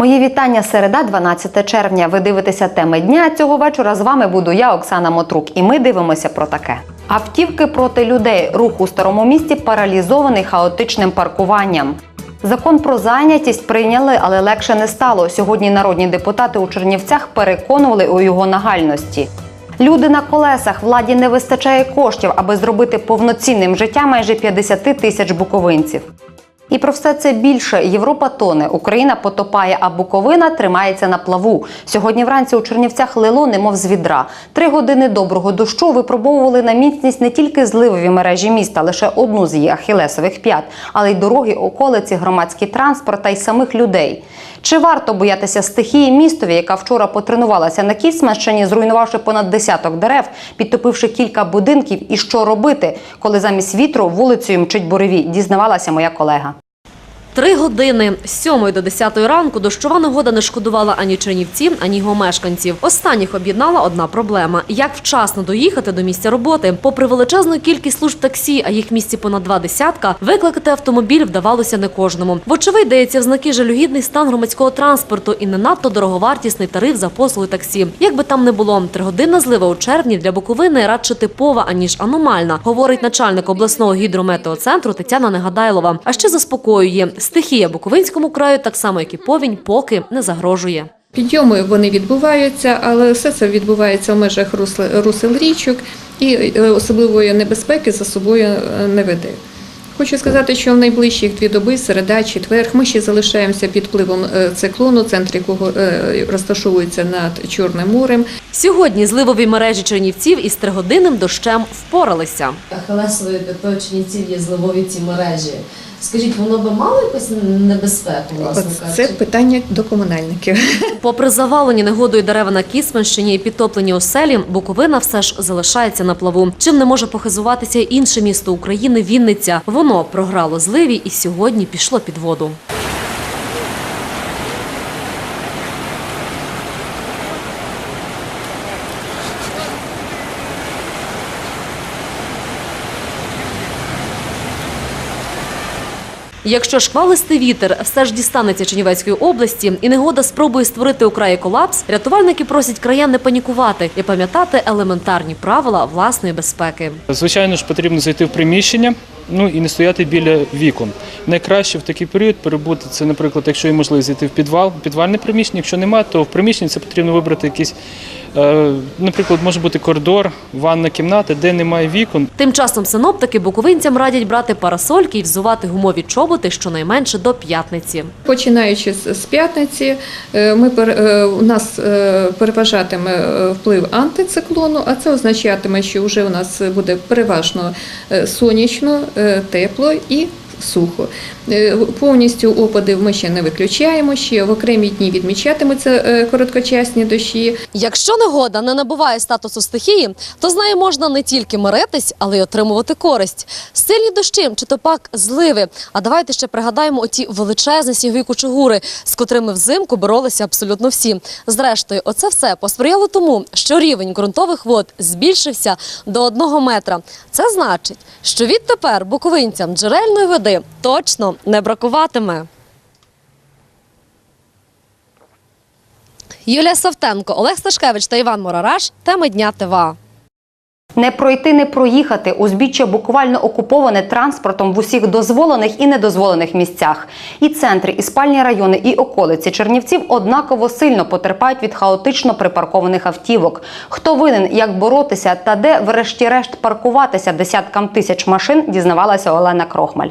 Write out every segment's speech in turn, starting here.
Мої вітання середа, 12 червня. Ви дивитеся теми дня. Цього вечора з вами буду я, Оксана Мотрук, і ми дивимося про таке. Автівки проти людей. Рух у старому місті паралізований хаотичним паркуванням. Закон про зайнятість прийняли, але легше не стало. Сьогодні народні депутати у Чернівцях переконували у його нагальності. Люди на колесах владі не вистачає коштів, аби зробити повноцінним життя майже 50 тисяч буковинців. І про все це більше Європа тоне, Україна потопає, а Буковина тримається на плаву. Сьогодні вранці у Чернівцях лило, немов з відра. Три години доброго дощу випробовували на міцність не тільки зливові мережі міста, лише одну з її ахілесових п'ят, але й дороги, околиці, громадський транспорт та й самих людей. Чи варто боятися стихії містові, яка вчора потренувалася на Кіцманщині, зруйнувавши понад десяток дерев, підтопивши кілька будинків? І що робити, коли замість вітру вулицею мчить буревій? Дізнавалася моя колега. Три години з 7 до 10 ранку дощова негода не шкодувала ані чернівців, ані його мешканців. Останніх об'єднала одна проблема: як вчасно доїхати до місця роботи. Попри величезну кількість служб таксі, а їх в місті понад два десятка, викликати автомобіль вдавалося не кожному. Вочевидь, дається в знаки жалюгідний стан громадського транспорту і не надто дороговартісний тариф за послуги таксі. Як би там не було, тригодинна злива у червні для Буковини радше типова аніж аномальна, говорить начальник обласного гідрометеоцентру Тетяна Негадайлова. А ще заспокоює стихія Буковинському краю, так само як і повінь, поки не загрожує. Підйоми вони відбуваються, але все це відбувається в межах русел, русел річок і е, особливої небезпеки за собою е, не веде. Хочу сказати, що в найближчі дві доби, середа, четвер, ми ще залишаємося під впливом е, циклону, центр якого розташовується над Чорним морем. Сьогодні зливові мережі чернівців із тригодинним дощем впоралися. Ахилесової п'ятої Чернівців є зливові ці мережі. Скажіть, воно би мало якусь небезпеку, власне кажучи? це питання до комунальників. Попри завалені негодою дерева на Кіцманщині і підтоплені оселі, Буковина все ж залишається на плаву. Чим не може похизуватися інше місто України Вінниця. Воно програло зливі і сьогодні пішло під воду. Якщо шквалистий вітер все ж дістанеться Чернівецької області і негода спробує створити у краї колапс, рятувальники просять краян не панікувати і пам'ятати елементарні правила власної безпеки. Звичайно ж, потрібно зайти в приміщення, ну і не стояти біля вікон. Найкраще в такий період перебути це, наприклад, якщо є можливість зайти в підвал, підвальне приміщення. Якщо немає, то в приміщенні це потрібно вибрати якийсь, наприклад, може бути коридор, ванна кімната, де немає вікон. Тим часом синоптики буковинцям радять брати парасольки і взувати гумові чоботи щонайменше до п'ятниці. Починаючи з п'ятниці, е, ми е, у нас е, переважатиме е, вплив антициклону, а це означатиме, що вже у нас буде переважно е, сонячно, е, тепло і сухо. Е, Повністю опадів ми ще не виключаємо. Ще в окремі дні відмічатимуться е, короткочасні дощі. Якщо негода не набуває статусу стихії, то з нею можна не тільки миритись, але й отримувати користь. Сильні дощі чи то пак зливи. А давайте ще пригадаємо оті величезні снігові кучугури, з котрими взимку боролися абсолютно всі. Зрештою, оце все посприяло тому, що рівень ґрунтових вод збільшився до одного метра. Це значить, що відтепер буковинцям джерельної води точно не бракуватиме. Юлія Савтенко, Олег Сташкевич та Іван Морараш. Теми дня ТВА. Не пройти, не проїхати. Узбіччя буквально окуповане транспортом в усіх дозволених і недозволених місцях. І центри, і спальні райони, і околиці Чернівців однаково сильно потерпають від хаотично припаркованих автівок. Хто винен, як боротися та де, врешті-решт, паркуватися десяткам тисяч машин, дізнавалася Олена Крохмаль.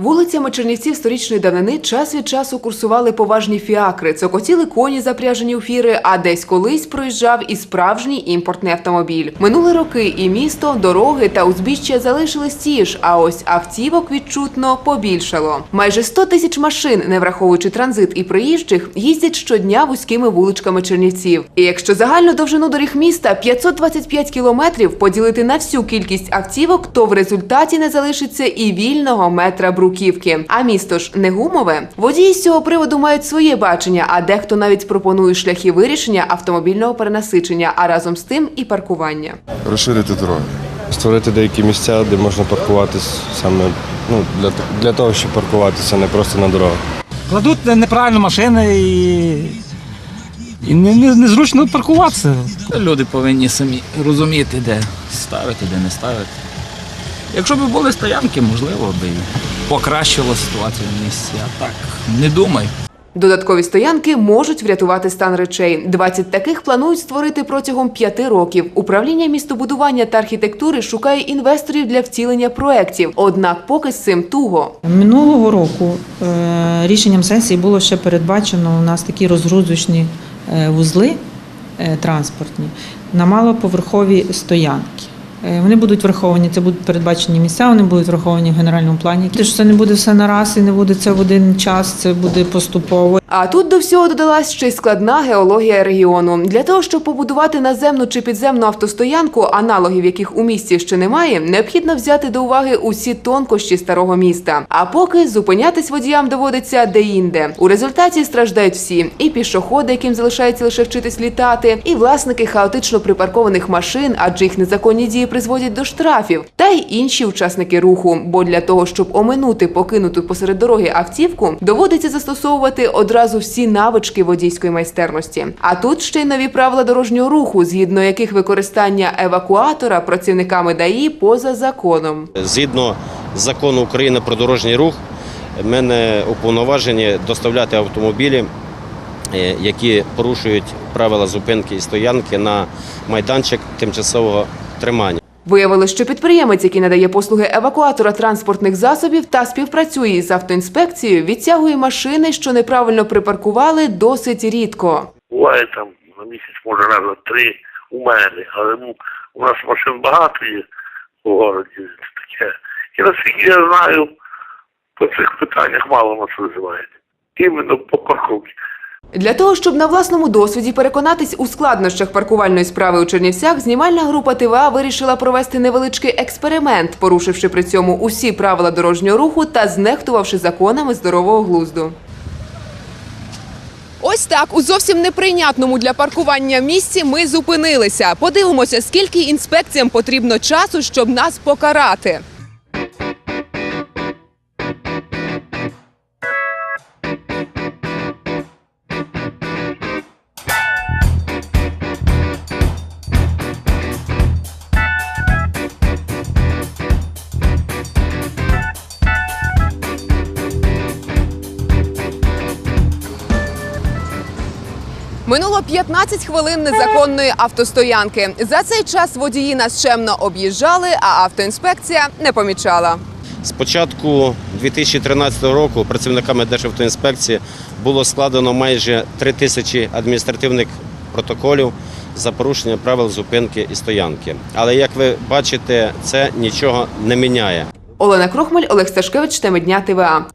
Вулицями Чернівців сторічної давнини час від часу курсували поважні фіакри, цокотіли коні, запряжені у фіри, а десь колись проїжджав і справжній імпортний автомобіль. Минули роки, і місто, дороги та узбіччя залишились ті ж, а ось автівок відчутно побільшало. Майже 100 тисяч машин, не враховуючи транзит і приїжджих, їздять щодня вузькими вуличками Чернівців. І якщо загальну довжину доріг міста 525 кілометрів поділити на всю кількість автівок, то в результаті не залишиться і вільного метра бруківки. А місто ж не гумове. Водії з цього приводу мають своє бачення, а дехто навіть пропонує шляхи вирішення автомобільного перенасичення, а разом з тим і паркування. розширити дороги. створити деякі місця, де можна паркуватись саме ну, для, для того, щоб паркуватися, не просто на дорогах. Кладуть неправильно машини і, і не, не, незручно паркуватися. Люди повинні самі розуміти, де ставити, де не ставити. Якщо б були стоянки, можливо, би і покращило ситуацію в місті. А так, не думаю. Додаткові стоянки можуть врятувати стан речей. 20 таких планують створити протягом п'яти років. Управління містобудування та архітектури шукає інвесторів для втілення проєктів. Однак поки з цим туго. Минулого року е, рішенням сесії було ще передбачено у нас такі розгрузочні е, вузли е, транспортні на малоповерхові стоянки. Е, Вони будуть враховані, це будуть передбачені місця, вони будуть враховані в генеральному плані. Те, що це не буде все на раз і не буде це в один час, це буде поступово. А тут до всього додалась ще й складна геологія регіону. Для того, щоб побудувати наземну чи підземну автостоянку, аналогів яких у місті ще немає, необхідно взяти до уваги усі тонкощі старого міста. А поки зупинятись водіям доводиться де-інде. У результаті страждають всі: і пішоходи, яким залишається лише вчитись літати, і власники хаотично припаркованих машин, адже їх незаконні дії призводять до штрафів, та й інші учасники руху. Бо для того, щоб оминути покинуту посеред дороги автівку, доводиться застосовувати одразу всі навички водійської майстерності. А тут ще й нові правила дорожнього руху, згідно яких використання евакуатора працівниками ДАІ поза законом. Згідно закону України про дорожній рух, мене уповноважені доставляти автомобілі, е, які порушують правила зупинки і стоянки на майданчик тимчасового тримання. Виявили, що підприємець, який надає послуги евакуатора транспортних засобів та співпрацює із автоінспекцією, відтягує машини, що неправильно припаркували, досить рідко. Буває там на місяць, може раза три у мене, але ну, у нас машин багато є у городі. Таке. І наскільки я знаю, по цих питаннях мало нас визивають. Іменно по парковці. Для того, щоб на власному досвіді переконатись у складнощах паркувальної справи у Чернівцях, знімальна група ТВА вирішила провести невеличкий експеримент, порушивши при цьому усі правила дорожнього руху та знехтувавши законами здорового глузду. Ось так у зовсім неприйнятному для паркування місці ми зупинилися. Подивимося, скільки інспекціям потрібно часу, щоб нас покарати. 15 хвилин незаконної автостоянки. За цей час водії нас чемно об'їжджали, а автоінспекція не помічала. З початку 2013 року працівниками Державтоінспекції було складено майже 3 тисячі адміністративних протоколів за порушення правил зупинки і стоянки. Але як ви бачите, це нічого не міняє. Олена Крохмаль, Олег Сташкевич, теми дня ТВА.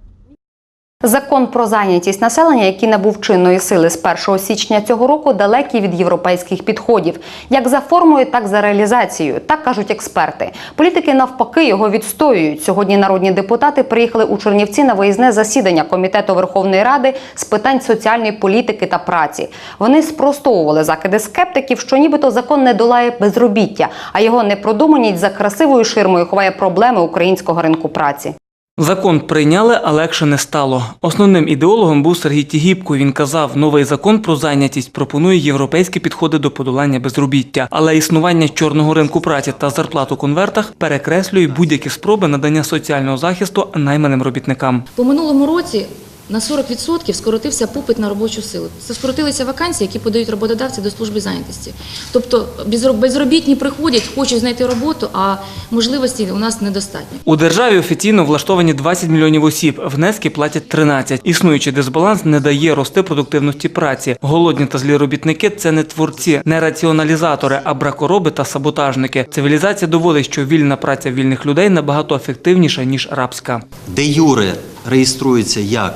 Закон про зайнятість населення, який набув чинної сили з 1 січня цього року, далекий від європейських підходів, як за формою, так за реалізацією. Так кажуть експерти. Політики навпаки його відстоюють. Сьогодні народні депутати приїхали у Чернівці на виїзне засідання комітету Верховної Ради з питань соціальної політики та праці. Вони спростовували закиди скептиків, що нібито закон не долає безробіття, а його непродуманість за красивою ширмою ховає проблеми українського ринку праці. Закон прийняли, а легше не стало. Основним ідеологом був Сергій Тігіпко. Він казав, новий закон про зайнятість пропонує європейські підходи до подолання безробіття, але існування чорного ринку праці та зарплат у конвертах перекреслює будь-які спроби надання соціального захисту найманим робітникам. По минулому році на 40% скоротився попит на робочу силу. Це скоротилися вакансії, які подають роботодавці до служби зайнятості. Тобто безроб- безробітні приходять, хочуть знайти роботу, а можливості у нас недостатньо. У державі офіційно влаштовані 20 мільйонів осіб, внески платять 13. Існуючий дисбаланс не дає рости продуктивності праці. Голодні та злі робітники це не творці, не раціоналізатори, а бракороби та саботажники. Цивілізація доводить, що вільна праця вільних людей набагато ефективніша ніж рабська. де Юре реєструється як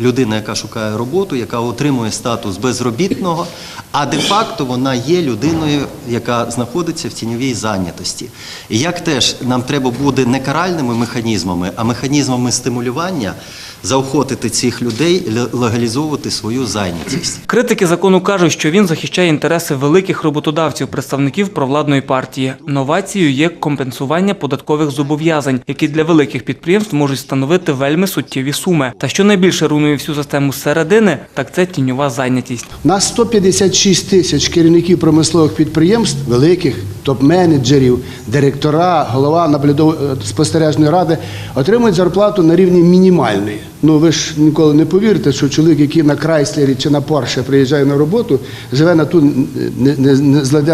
людина, яка шукає роботу, яка отримує статус безробітного, а де-факто вона є людиною, яка знаходиться в тіньовій зайнятості. І як теж нам треба буде не каральними механізмами, а механізмами стимулювання заохотити цих людей ле- легалізовувати свою зайнятість. Критики закону кажуть, що він захищає інтереси великих роботодавців, представників провладної партії. Новацією є компенсування податкових зобов'язань, які для великих підприємств можуть становити вельми суттєві суми. Та що найбільше руйнує всю систему зсередини, так це тіньова зайнятість. У нас 156 тисяч керівників промислових підприємств, великих топ-менеджерів, директора, голова наглядово- спостережної ради отримують зарплату на рівні мінімальної. Ну ви ж ніколи не повірите, що чоловік, який на Крайслері чи на Порше приїжджає на роботу, живе на ту не- не-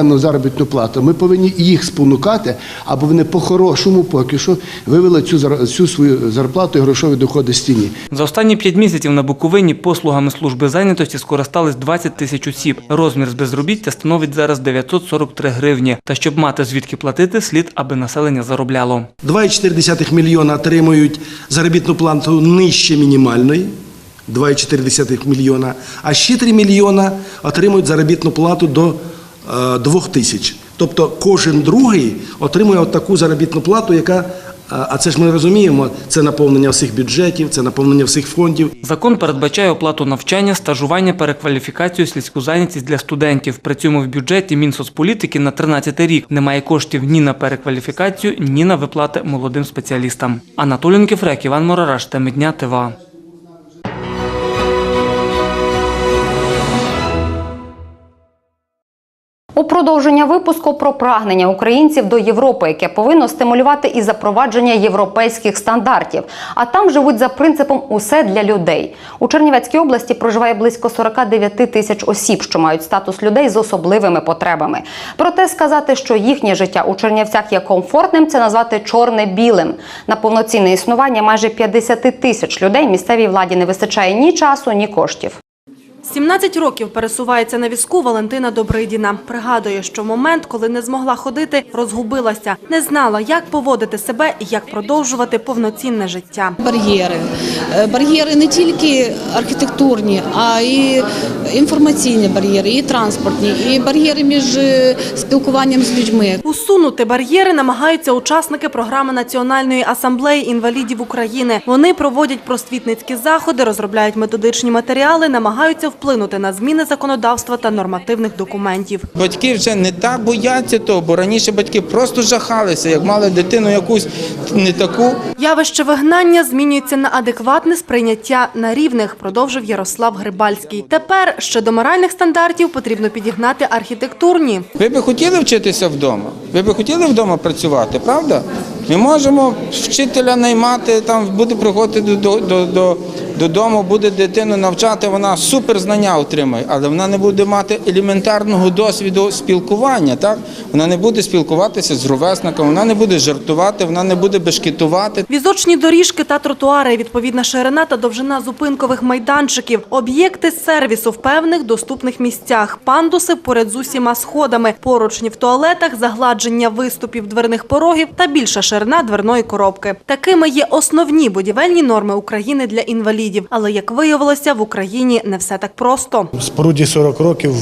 не- заробітну плату. Ми повинні їх спонукати, аби вони по-хорошому поки що вивели цю цю свою зарплату і грошові доходи з тіні. За останні п'ять місяців на Буковині послугами служби зайнятості скористались 20 тисяч осіб. Розмір з безробіття становить зараз 943 гривні. Та щоб мати звідки платити, слід, аби населення заробляло. 2,4 мільйона отримують заробітну плату нижче мінімальної. 2,4 мільйона, а ще 3 мільйона отримують заробітну плату до е, 2 тисяч. Тобто кожен другий отримує от таку заробітну плату, яка, е, а це ж ми розуміємо, це наповнення всіх бюджетів, це наповнення всіх фондів. Закон передбачає оплату навчання, стажування, перекваліфікацію, сільську зайнятість для студентів. При цьому в бюджеті Мінсоцполітики на 13 рік немає коштів ні на перекваліфікацію, ні на виплати молодим спеціалістам. Анатолій Кефрек, Іван Морараш, теми дня ТВА. У продовження випуску про прагнення українців до Європи, яке повинно стимулювати і запровадження європейських стандартів. А там живуть за принципом усе для людей. У Чернівецькій області проживає близько 49 тисяч осіб, що мають статус людей з особливими потребами. Проте сказати, що їхнє життя у Чернівцях є комфортним, це назвати чорне-білим. На повноцінне існування майже 50 тисяч людей місцевій владі не вистачає ні часу, ні коштів. 17 років пересувається на візку Валентина Добридіна. Пригадує, що момент, коли не змогла ходити, розгубилася, не знала, як поводити себе і як продовжувати повноцінне життя. Бар'єри. Е, Бар'єри не тільки архітектурні, а й інформаційні бар'єри, і транспортні, і бар'єри між е, спілкуванням з людьми. Усунути бар'єри намагаються учасники програми Національної асамблеї інвалідів України. Вони проводять просвітницькі заходи, розробляють методичні матеріали, намагаються вплинути на зміни законодавства та нормативних документів. Батьки вже не так бояться того, бо раніше батьки просто жахалися, як мали дитину якусь не таку. Явище вигнання змінюється на адекватне сприйняття на рівних, продовжив Ярослав Грибальський. Тепер ще до моральних стандартів потрібно підігнати архітектурні. Ви би хотіли вчитися вдома? Ви би хотіли вдома працювати, правда? Ми можемо вчителя наймати, там буде приходити до, до, до, додому, буде дитину навчати, вона суперзнання отримає, але вона не буде мати елементарного досвіду спілкування. Так? Вона не буде спілкуватися з ровесником, вона не буде жартувати, вона не буде бешкетувати. Візочні доріжки та тротуари, відповідна ширина та довжина зупинкових майданчиків, об'єкти сервісу в певних доступних місцях, пандуси поряд з усіма сходами, поручні в туалетах, загладження виступів дверних порогів та більша ширина дверної коробки. Такими є основні будівельні норми України для інвалідів. Але як виявилося, в Україні не все так просто. Споруді 40 років,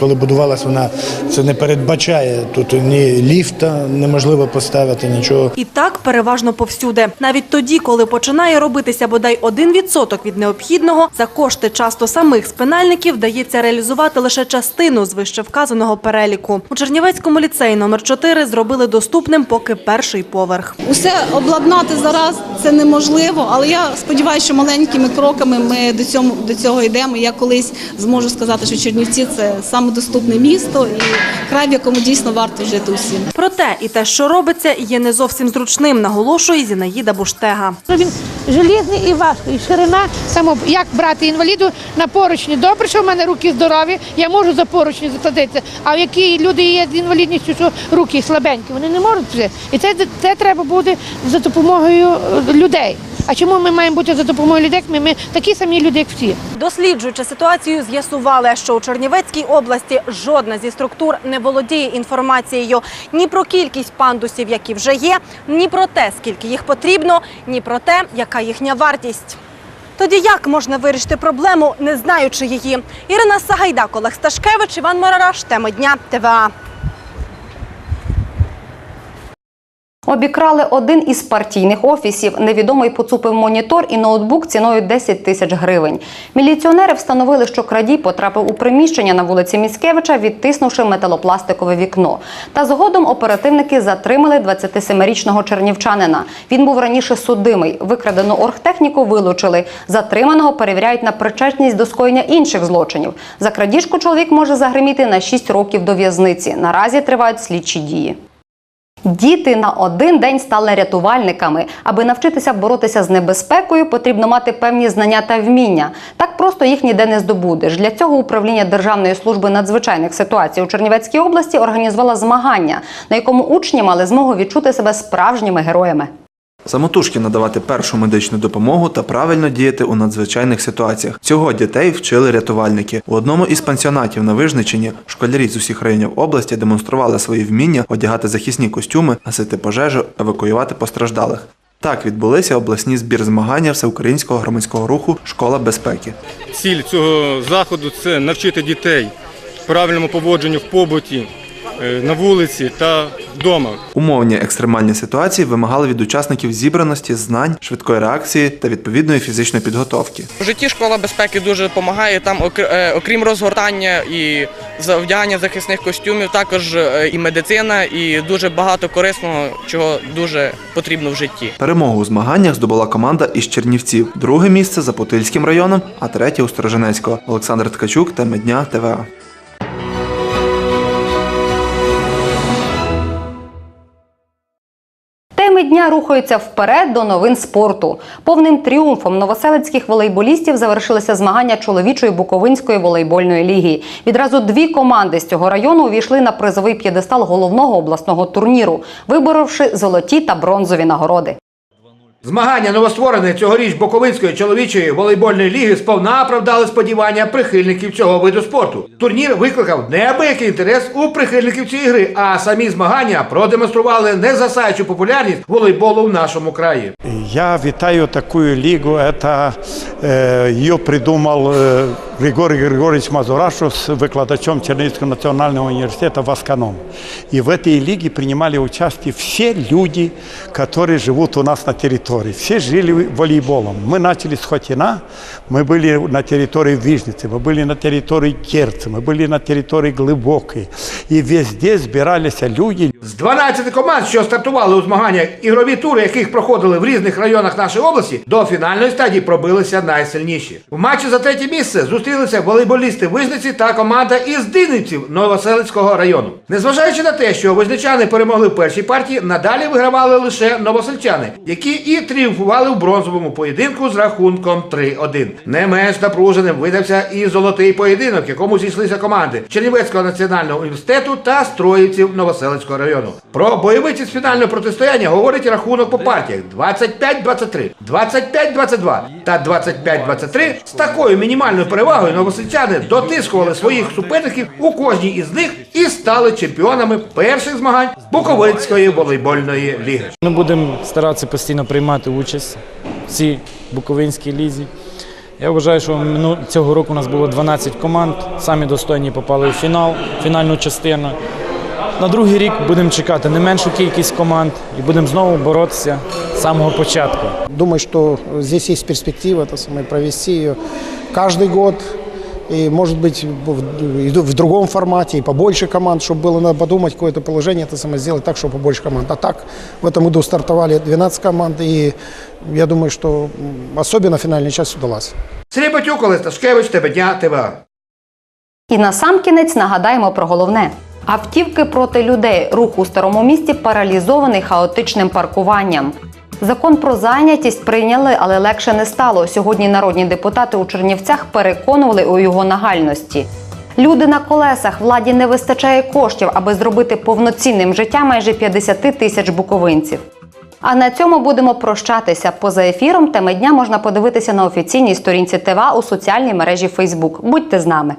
коли будувалась вона, це не передбачає. Тут ні ліфта неможливо поставити, нічого. І так переважно повсюди. Навіть тоді, коли починає робитися бодай 1% від необхідного, за кошти часто самих спинальників вдається реалізувати лише частину з вище вказаного переліку. У Чернівецькому ліцеї номер 4 зробили доступним поки перший поверх. Усе обладнати зараз це неможливо, але я сподіваюся, що маленькими кроками ми до цього, до цього йдемо. Я колись зможу сказати, що Чернівці це саме доступне місто і край, в якому дійсно варто жити усім. Проте і те, що робиться, є не зовсім зручним, наголошує Зінаїда Буштега. Він желізний і важкий. Ширина само як брати інваліду на поручні. Добре, що в мене руки здорові, я можу за поручні закладатися. А які люди є з інвалідністю, що руки слабенькі, вони не можуть це. І це, це треба буде за допомогою е, людей. А чому ми маємо бути за допомогою людей? Ми, ми такі самі люди, як всі. Досліджуючи ситуацію, з'ясували, що у Чернівецькій області жодна зі структур не володіє інформацією ні про кількість пандусів, які вже є, ні про те, скільки їх потрібно, ні про те, яка їхня вартість. Тоді як можна вирішити проблему, не знаючи її? Ірина Сагайдак, Олег Сташкевич, Іван Марараш. Тема дня ТВА. Обікрали один із партійних офісів. Невідомий поцупив монітор і ноутбук ціною 10 тисяч гривень. Міліціонери встановили, що крадій потрапив у приміщення на вулиці Міцкевича, відтиснувши металопластикове вікно. Та згодом оперативники затримали 27-річного чернівчанина. Він був раніше судимий. Викрадену оргтехніку вилучили. Затриманого перевіряють на причетність до скоєння інших злочинів. За крадіжку чоловік може загриміти на 6 років до в'язниці. Наразі тривають слідчі дії. Діти на один день стали рятувальниками. Аби навчитися боротися з небезпекою, потрібно мати певні знання та вміння. Так просто їх ніде не здобудеш. Для цього управління Державної служби надзвичайних ситуацій у Чернівецькій області організувало змагання, на якому учні мали змогу відчути себе справжніми героями. Самотужки надавати першу медичну допомогу та правильно діяти у надзвичайних ситуаціях. Цього дітей вчили рятувальники. У одному із пансіонатів на Вижничині школярі з усіх районів області демонстрували свої вміння одягати захисні костюми, гасити пожежу, евакуювати постраждалих. Так відбулися обласні збір змагання всеукраїнського громадського руху Школа безпеки. Ціль цього заходу це навчити дітей правильному поводженню в побуті, на вулиці та вдома. Умовні екстремальні ситуації вимагали від учасників зібраності, знань, швидкої реакції та відповідної фізичної підготовки. У житті школа безпеки дуже допомагає. Там, е, окрім розгортання і завдягання захисних костюмів, також е, і медицина, і дуже багато корисного, чого дуже потрібно в житті. Перемогу у змаганнях здобула команда із Чернівців. Друге місце за Путильським районом, а третє у Сторожинецького. Олександр Ткачук та Медня ТВА. Дня рухаються вперед до новин спорту. Повним тріумфом новоселицьких волейболістів завершилися змагання чоловічої буковинської волейбольної ліги. Відразу дві команди з цього району увійшли на призовий п'єдестал головного обласного турніру, виборовши золоті та бронзові нагороди. Змагання новоствореної цьогоріч Буковинської чоловічої волейбольної ліги сповна оправдали сподівання прихильників цього виду спорту. Турнір викликав неабиякий інтерес у прихильників цієї гри, а самі змагання продемонстрували незасаючу популярність волейболу в нашому краї. Я витаю такую лигу. Это э, ее придумал э, Григорий Григорьевич Мазурашев с выкладачом Чернигівського национального университета Васканом. И в этой лиге принимали участие все люди, которые живут у нас на территории. Все жили волейболом. Мы начали с Хотина, мы были на территории Вижницы, мы были на территории Керцы, мы были на территории Глубокой. И везде збиралися люди. З 12 команд, що стартували у змаганнях, ігрові тури, яких проходили в різних районах нашої області, до фінальної стадії пробилися найсильніші. В матчі за третє місце зустрілися волейболісти Вижниці та команда із Динівців Новоселицького району. Незважаючи на те, що визначани перемогли в першій партії, надалі вигравали лише новосельчани, які і тріумфували в бронзовому поєдинку з рахунком 3-1. Не менш напруженим видався і золотий поєдинок, якому зійшлися команди Чернівецького національного університету та Строївців Новоселицького району. Про бойовиці з фінального протистояння говорить рахунок по партіях 25-23, 25-22 та 25-23. З такою мінімальною перевагою новосельчани дотискували своїх суперників у кожній із них і стали чемпіонами перших змагань Буковинської волейбольної ліги. Ми будемо старатися постійно приймати участь в цій Буковинській лізі. Я вважаю, що цього року у нас було 12 команд. Самі достойні попали у фінал, фінальну частину. На другий рік будемо чекати не меншу кількість команд і будемо знову боротися з самого початку. Думаю, что здесь есть перспектива это самое, провести ее каждый год И, может быть, в, и в другом формате, и побольше команд, чтобы было надо подумать, какое-то положение, это самое, сделать так, чтобы побольше команд. А так, в этом году стартовали 12 команд, и я думаю, что м, особенно финальная часть удалась. Сергій Батюк, Олег Сташкевич, Тебедня, ТВА. І насамкінець нагадаємо про головне. Автівки проти людей. Рух у старому місті паралізований хаотичним паркуванням. Закон про зайнятість прийняли, але легше не стало. Сьогодні народні депутати у Чернівцях переконували у його нагальності. Люди на колесах владі не вистачає коштів, аби зробити повноцінним життя майже 50 тисяч буковинців. А на цьому будемо прощатися. Поза ефіром теми дня можна подивитися на офіційній сторінці ТВА у соціальній мережі Facebook. Будьте з нами.